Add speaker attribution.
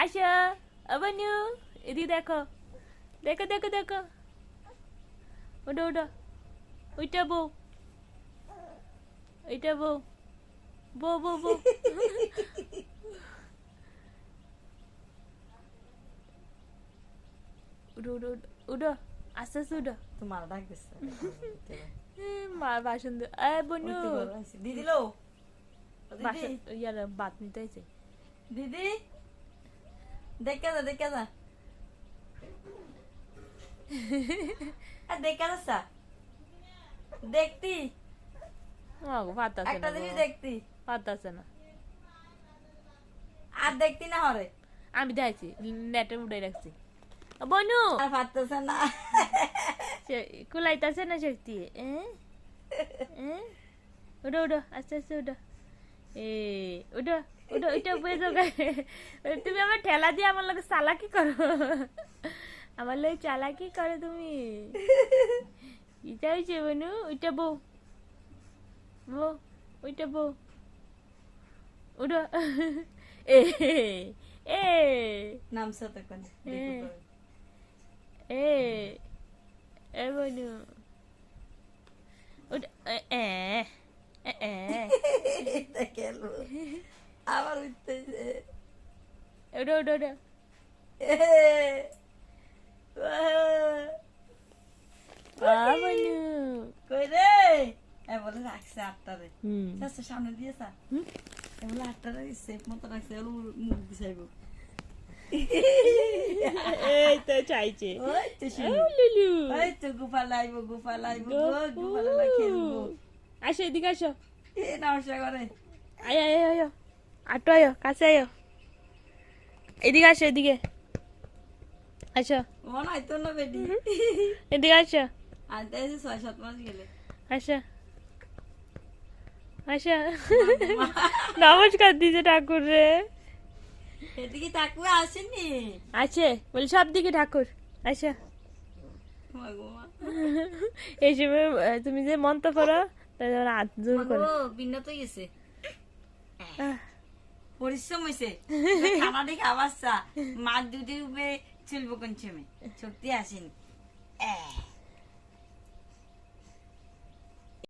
Speaker 1: আসো অবনু এদিকে দেখো দেখো দেখো দেখো ওটা ওটা ওইটা বউ ওইটা বউ বউ বউ বউ উঠো উঠো উঠো, উঠো আস্তে আস্তে উঠো
Speaker 2: তোমার ডাক দিচ্ছে
Speaker 1: মা বাসন দে এ বনু
Speaker 2: উঠতে বলো, আইসে। দিদি লো ও
Speaker 1: বাসন
Speaker 2: দিদি
Speaker 1: ইয়ার বাত নিতে হয়েছে
Speaker 2: দিদি দেখে যা দেখে যা দেখে যাচ্ছা দেখতি একটা জিনিস। দেখতি
Speaker 1: আছে না
Speaker 2: আর দেখতি না হরে
Speaker 1: আমি দেখছি নেটে উড়ে রাখছি। বনু!
Speaker 2: আর পারতেছে না।
Speaker 1: কুলাইতাছে না শক্তি? এ? এ? উঠো উঠো আস্তে আস্তে উঠো এ উঠো উঠো ওইটা উপরে যাও তুমি আমার ঠেলা দিয়ে আমার লোক চালাকি করো। আমার লোক চালাকি করো তুমি। ইটা হয়েছে বনু? ওইটা বউ। বউ ওইটা বউ। উঠো। এ এ।
Speaker 2: কোন
Speaker 1: হ্যাঁ। এ এ বনু উঠো এ এ এ এ
Speaker 2: খেলব আটটা রে
Speaker 1: হুম
Speaker 2: চাচ্ছে সামনে দিয়েছা
Speaker 1: হুম?
Speaker 2: এ বলে আটটা সেফ মতো রাখছে এগুলো মুখ দিছাইব
Speaker 1: এই তো চাইছে লুলু
Speaker 2: ওই তো গুফা লাইব গুফা লাইব গুফা খেলব
Speaker 1: আসো এদিকে আসো
Speaker 2: এ নমস্কার করে
Speaker 1: আয় আয় আয় আটো আয় কাছে আয়। এদিকে আসো এদিকে। আসো।
Speaker 2: মনে না
Speaker 1: এদিকে আসো।
Speaker 2: আনতে এসে ছয় সাত মাস গেলে।
Speaker 1: আসো। আসো। নমস্কার দিছে ঠাকুর রে।
Speaker 2: এদিকে তাকুয়া আসেনি?
Speaker 1: আছে বলি সব দিকে ঠাকুর। আসো। এই সময় তুমি যে মন্ত্র করো তাই ওরা হাত জোর করে।
Speaker 2: বিন্না তো গেছে। পরিশ্রম হয়েছে খানা দেখে আবার চা। মার দুধে উপরে চলবো কোন সময়। শক্তি আসেনি।